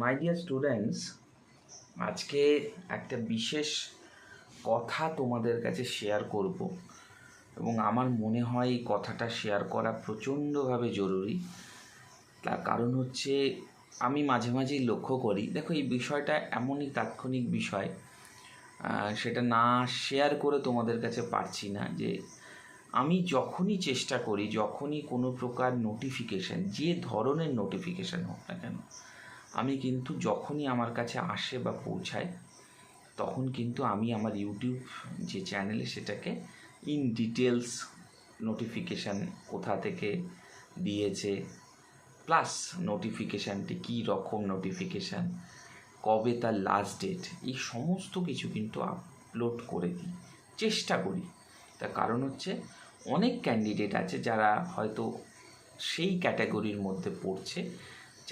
My dear students আজকে একটা বিশেষ কথা তোমাদের কাছে শেয়ার করব এবং আমার মনে হয় এই কথাটা শেয়ার করা প্রচণ্ডভাবে জরুরি। তার কারণ হচ্ছে আমি মাঝে মাঝেই লক্ষ্য করি, দেখো এই বিষয়টা এমনই তাৎক্ষণিক বিষয় সেটা না শেয়ার করে তোমাদের কাছে পারছি না যে আমি যখনই চেষ্টা করি, যখনই কোনো প্রকার নোটিফিকেশান যে ধরনের নোটিফিকেশান হোক না কেন আমি কিন্তু যখনই আমার কাছে আসে বা পৌঁছায়, তখন কিন্তু আমি আমার ইউটিউব যে চ্যানেলে সেটাকে ইন ডিটেলস নোটিফিকেশান কোথা থেকে দিয়েছে প্লাস নোটিফিকেশানটি কী রকম নোটিফিকেশান কবে তার লাস্ট ডেট এই সমস্ত কিছু কিন্তু আপলোড করে দিই, চেষ্টা করি। তার কারণ হচ্ছে অনেক ক্যান্ডিডেট আছে যারা হয়তো সেই ক্যাটাগরির মধ্যে পড়ছে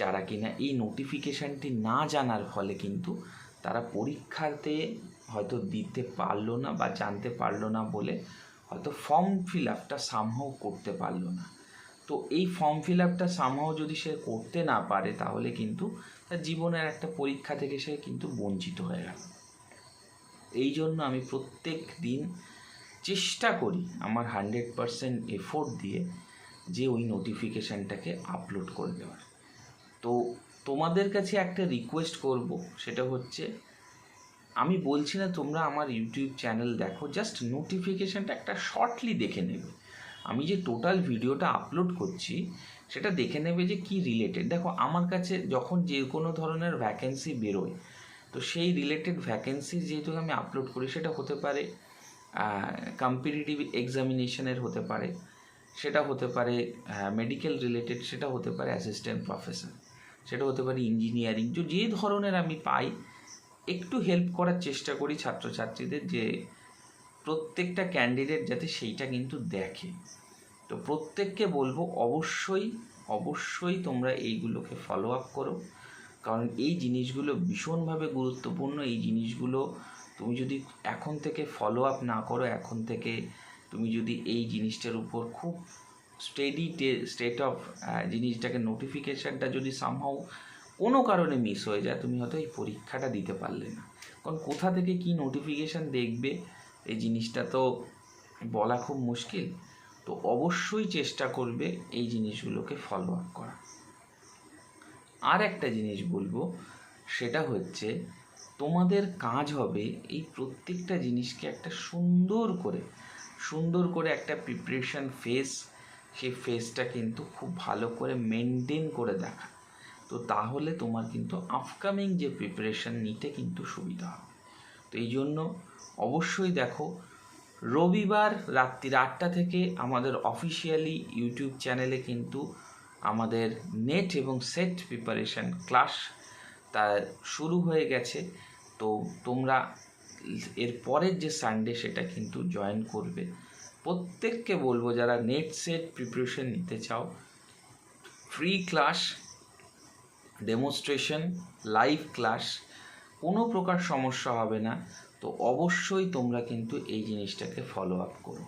যারা কিনা এই নোটিফিকেশানটি না জানার ফলে কিন্তু তারা পরীক্ষাতে হয়তো দিতে পারল না বা জানতে পারল না বলে হয়তো ফর্ম ফিল আপটা সামহাও করতে পারল না। তো এই ফর্ম ফিল আপটা সামহাও যদি সে করতে না পারে, তাহলে কিন্তু তার জীবনের একটা পরীক্ষা থেকে সে কিন্তু বঞ্চিত হয়ে গেল। এই জন্য আমি প্রত্যেক দিন চেষ্টা করি আমার হান্ড্রেড পারসেন্ট এফোর্ট দিয়ে যে ওই নোটিফিকেশানটাকে আপলোড করে দেওয়ার। তো তোমাদের কাছে একটা রিকোয়েস্ট করব, সেটা হচ্ছে, আমি বলছি না তোমরা আমার ইউটিউব চ্যানেল দেখো জাস্ট নোটিফিকেশানটা একটা শর্টলি দেখে নেবে। আমি যে টোটাল ভিডিওটা আপলোড করছি, সেটা দেখে নেবে যে কি রিলেটেড দেখো, আমার কাছে যখন যে কোনো ধরনের ভ্যাকেন্সি বেরোয়, তো সেই রিলেটেড ভ্যাকেন্সি যেহেতু আমি আপলোড করি, সেটা হতে পারে কম্পিটিটিভ এক্সামিনেশনের হতে পারে, সেটা হতে পারে মেডিকেল রিলেটেড সেটা হতে পারে অ্যাসিস্ট্যান্ট প্রফেসর সেটা হতে পারে ইঞ্জিনিয়ারিং যে যে ধরনের আমি পাই, একটু হেল্প করার চেষ্টা করি ছাত্রছাত্রীদের যে প্রত্যেকটা ক্যান্ডিডেট যাতে সেইটা কিন্তু দেখে। তো প্রত্যেককে বলব অবশ্যই অবশ্যই তোমরা এইগুলোকে ফলো আপ করো। কারণ এই জিনিসগুলো ভীষণভাবে গুরুত্বপূর্ণ। এই জিনিসগুলো তুমি যদি এখন থেকে ফলো আপ না করো, এখন থেকে তুমি যদি এই জিনিসটার উপর খুব স্টেডি স্টেট অফ জিনিসটাকে নোটিফিকেশানটা যদি সামহাও কোনো কারণে মিস হয়ে যায়, তুমি হয়তো এই পরীক্ষাটা দিতে পারলে না। কারণ কোথা থেকে কি নোটিফিকেশান দেখবে, এই জিনিসটা তো বলা খুব মুশকিল। তো অবশ্যই চেষ্টা করবে এই জিনিসগুলোকে ফলো আপ করা। আর একটা জিনিস বলব, সেটা হচ্ছে তোমাদের কাজ হবে এই প্রত্যেকটা জিনিসকে একটা সুন্দর করে সুন্দর করে একটা প্রিপারেশন ফেস সেই ফেসটা কিন্তু খুব ভালো করে মেনটেন করে দেখা। তো তাহলে তোমার কিন্তু আপকামিং যে প্রিপারেশন নিতে কিন্তু সুবিধা হবে। তো এই জন্য অবশ্যই দেখো, রবিবার রাত্রির আটটা থেকে আমাদের অফিসিয়ালি ইউটিউব চ্যানেলে কিন্তু আমাদের নেট এবং সেট প্রিপারেশন ক্লাস তা শুরু হয়ে গেছে। তো তোমরা এর পরের যে সানডে সেটা কিন্তু জয়েন করবে। প্রত্যেককে বলব যারা নেট সেট প্রিপারেশন নিতে চাও free class demonstration live class কোনো প্রকার সমস্যা হবে না। তো অবশ্যই তোমরা কিন্তু এই জিনিসটাকে ফলো আপ করো।